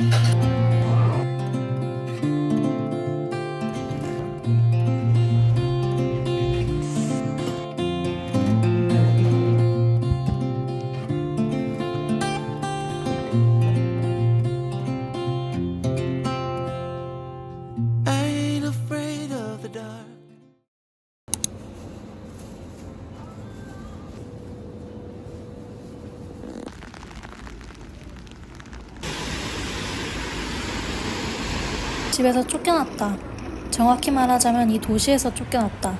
うん 집에서 쫓겨났다. 정확히 말하자면 이 도시에서 쫓겨났다.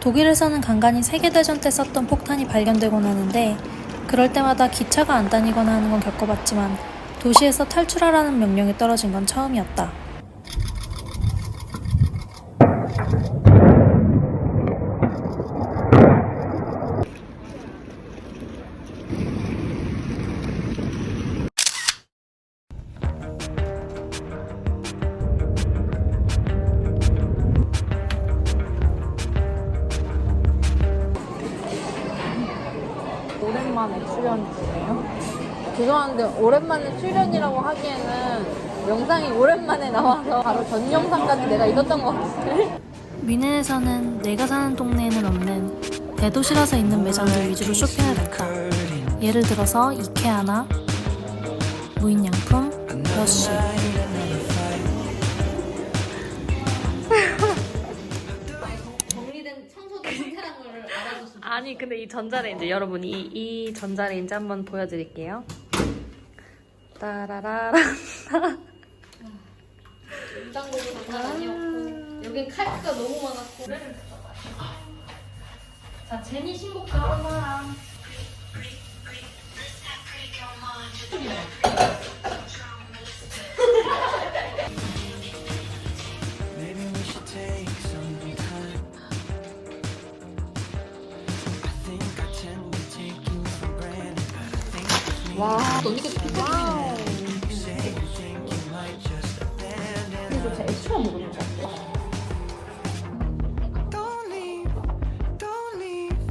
독일에서는 간간히 세계대전 때 썼던 폭탄이 발견되곤 하는데 그럴 때마다 기차가 안 다니거나 하는 건 겪어봤지만 도시에서 탈출하라는 명령이 떨어진 건 처음이었다. 죄송한데 오랜만에 출연이라고 하기에는 영상이 오랜만에 나와서 바로 전 영상까지 내가 잊었던 것 같아. 미넨에서는 내가 사는 동네에는 없는 대도시라서 있는 매장들 위주로 쇼핑을 했다. 예를 들어서 이케아나 무인양품, 러쉬. 아니 근데 이 전자레인지 여러분 이, 이 전자레인지 한번 보여드릴게요 따라라라 여긴 칼가 너무 많았고. 자, 제니 we should take some time. I 제 애초에 모르는 것 같아. Don't leave, don't leave,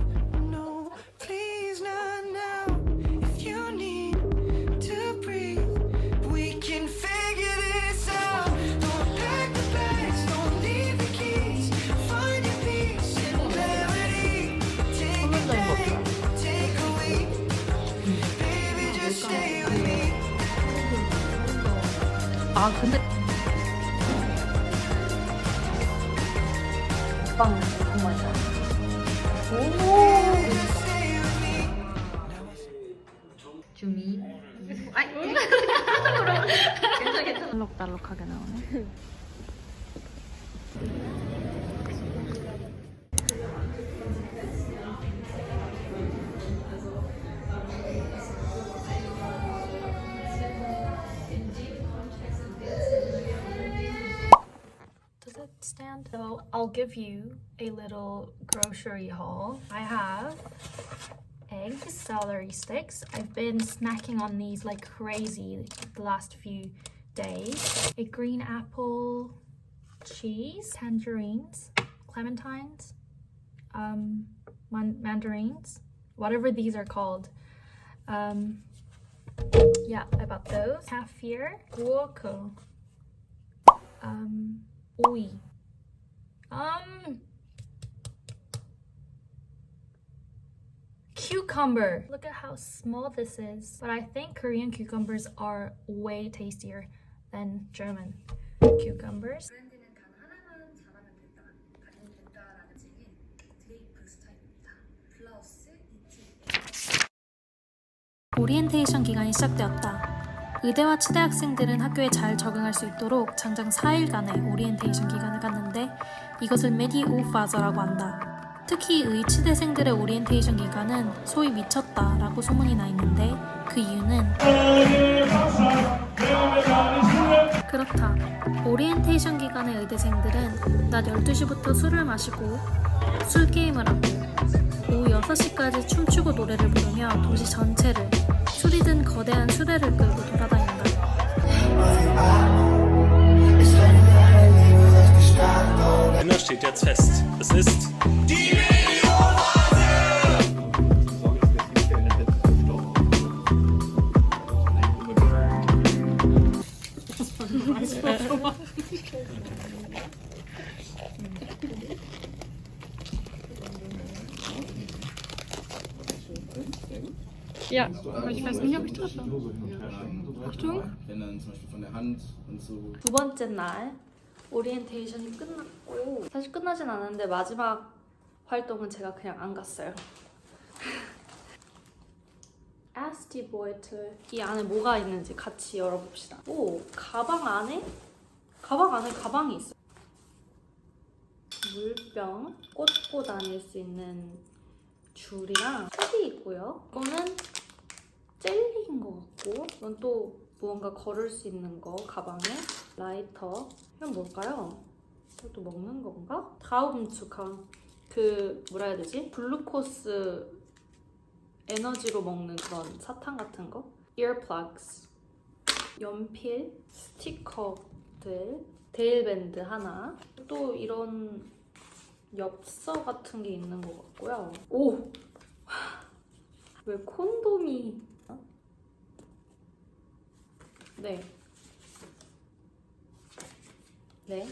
아, 정말 잘. 오! Stay with me. 주미. 알록달록하게 나오네 I'll give you a little grocery haul. I have eggs, celery sticks. I've been snacking on these like crazy the last few days. A green apple, cheese, tangerines, clementines, um, man- mandarins, whatever these are called. Um, yeah, I bought those. Kefir, guoco, um, oil. Um, cucumber. Look at how small this is. But I think Korean cucumbers are way tastier than German cucumbers. 브랜드는 단 하나만 잘하면 된다, 가지면 된다라는 책의 드레이프 스타일입니다. 블라우스, 니트, 오리엔테이션 기간이 시작되었다. 의대와 치대 학생들은 학교에 잘 적응할 수 있도록 장장 4일간의 오리엔테이션 기간을 갖는데 이것을 메디 오 파저라고 한다. 특히 의 치대생들의 오리엔테이션 기간은 소위 미쳤다라고 소문이 나 있는데 그 이유는 그렇다. 오리엔테이션 기간의 의대생들은 낮 12시부터 술을 마시고 술 게임을 하고 오후 6시까지 춤추고 노래를 부르며 도시 전체를 술이 든 거대한 수레를 끌고 돌아다닌다. Ende steht jetzt fest. Es ist Ja. Ich weiß nicht, ob ich treffe. Achtung. Wenn dann zum Beispiel von der Hand und so. 두 번째 날 오리엔테이션이 끝났고 사실 끝나진 않았는데 마지막 활동은 제가 그냥 안 갔어요. 아스티보이트 이 안에 뭐가 있는지 같이 열어봅시다. 오 가방 안에 가방 안에 가방이 있어. 요 물병 꽂고 다닐 수 있는 줄이랑 탭이 있고요. 이거는 젤리인 것 같고 이건 또 무언가 걸을 수 있는 거 가방에 라이터 이건 뭘까요? 이것도 먹는 건가? 다음 주간 그 뭐라 해야 되지? 글루코스 에너지로 먹는 그런 사탕 같은 거 earplugs 연필 스티커들 데일밴드 하나 또 이런 엽서 같은 게 있는 것 같고요 오! 왜 콘돔이 네. 네.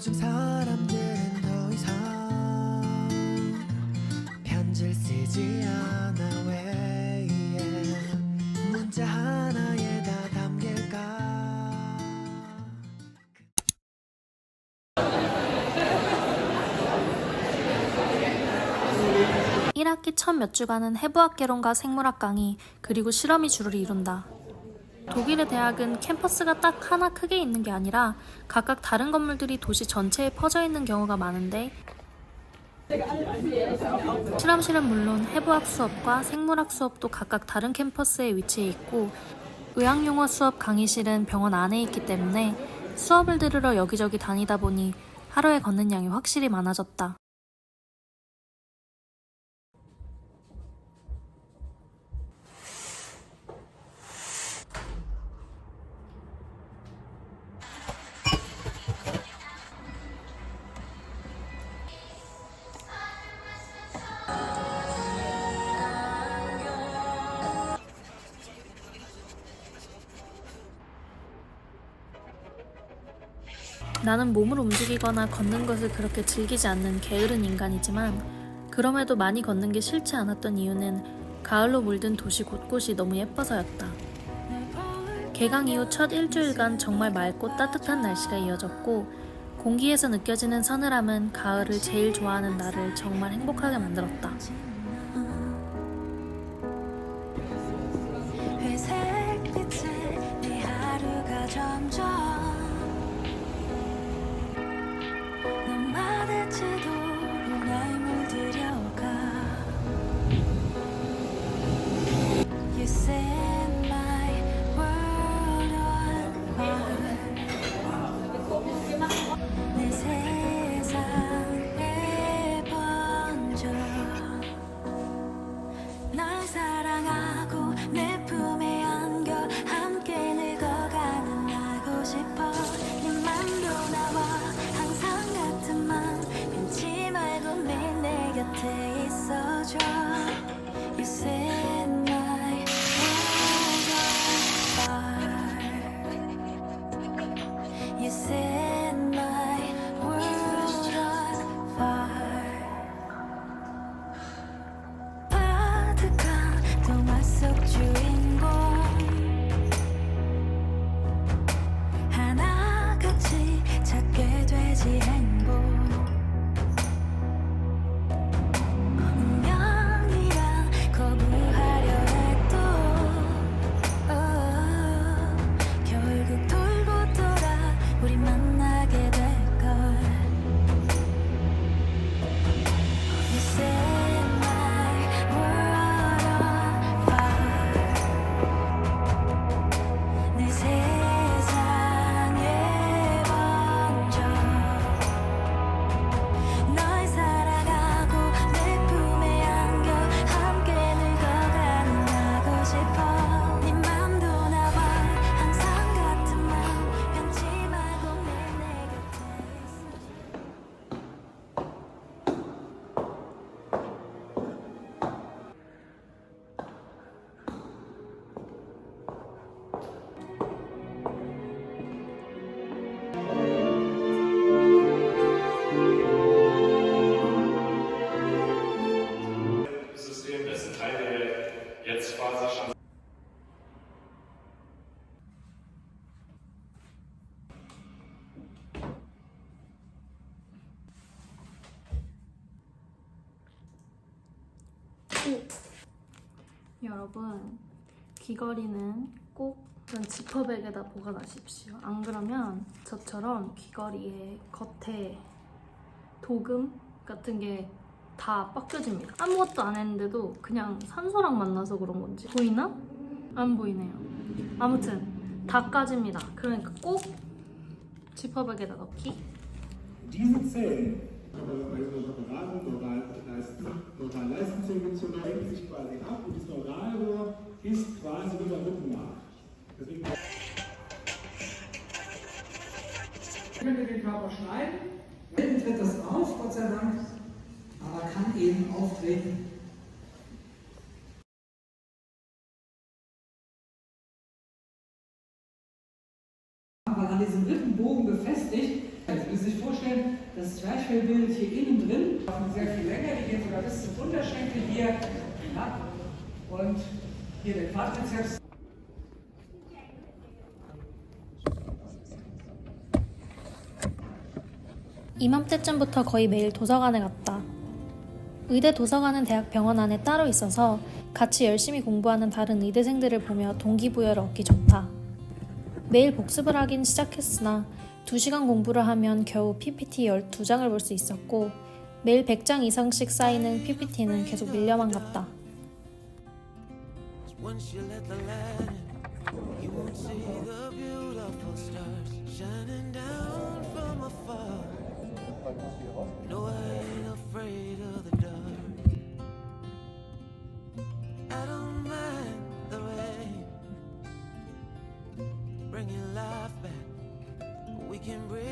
요즘 사람들은 더 이상 편지를 쓰지 않아 왜 문자 하나에 다 담길까 1학기 첫 몇 주간은 해부학 개론과 생물학 강의, 그리고 실험이 주를 이룬다. 독일의 대학은 캠퍼스가 딱 하나 크게 있는 게 아니라 각각 다른 건물들이 도시 전체에 퍼져 있는 경우가 많은데 실험실은 물론 해부학 수업과 생물학 수업도 각각 다른 캠퍼스에 위치해 있고 의학용어 수업 강의실은 병원 안에 있기 때문에 수업을 들으러 여기저기 다니다 보니 하루에 걷는 양이 확실히 많아졌다. 나는 몸을 움직이거나 걷는 것을 그렇게 즐기지 않는 게으른 인간이지만 그럼에도 많이 걷는 게 싫지 않았던 이유는 가을로 물든 도시 곳곳이 너무 예뻐서였다. 개강 이후 첫 일주일간 정말 맑고 따뜻한 날씨가 이어졌고 공기에서 느껴지는 서늘함은 가을을 제일 좋아하는 나를 정말 행복하게 만들었다. 너만 여러분 귀걸이는 꼭 이런 지퍼백에다 보관하십시오. 안 그러면 저처럼 귀걸이의 겉에 도금 같은 게 다 벗겨집니다. 아무것도 안 했는데도 그냥 산소랑 만나서 그런 건지 보이나? 안 보이네요. 아무튼 다 까집니다. 그러니까 꼭 지퍼백에다 넣기. Diese Zellen, Apparaten, Neuralleistungszellen zu lenken sich quasi ab und das Neuralrohr ist quasi wie der Rückenmark. Deswegen können wir den Körper schneiden. Selten tritt das auf, Gott sei Dank, aber kann eben auftreten. Aber an diesem Rippenbogen befestigt, also Sie müssen sich vorstellen, das Zwerchfell bildet hier innen drin, laufen sehr viel länger, die gehen sogar bis zum Unterschenkel hier, ja, und hier der Quadrizeps. 이맘때쯤부터 거의 매일 도서관에 갔다. 의대 도서관은 대학 병원 안에 따로 있어서 같이 열심히 공부하는 다른 의대생들을 보며 동기부여를 얻기 좋다. 매일 복습을 하긴 시작했으나 2시간 공부를 하면 겨우 PPT 12장을 볼 수 있었고 매일 100장 이상씩 쌓이는 PPT는 계속 밀려만 갔다. Can breathe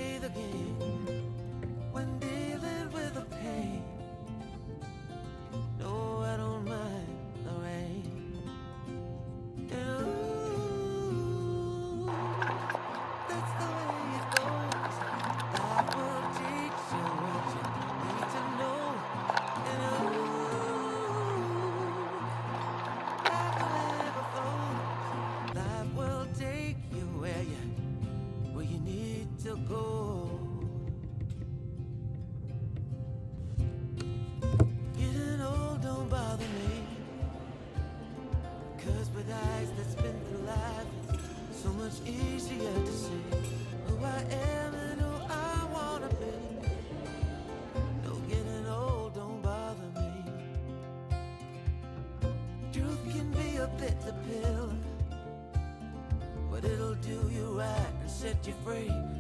pill, but it'll do you right and set you free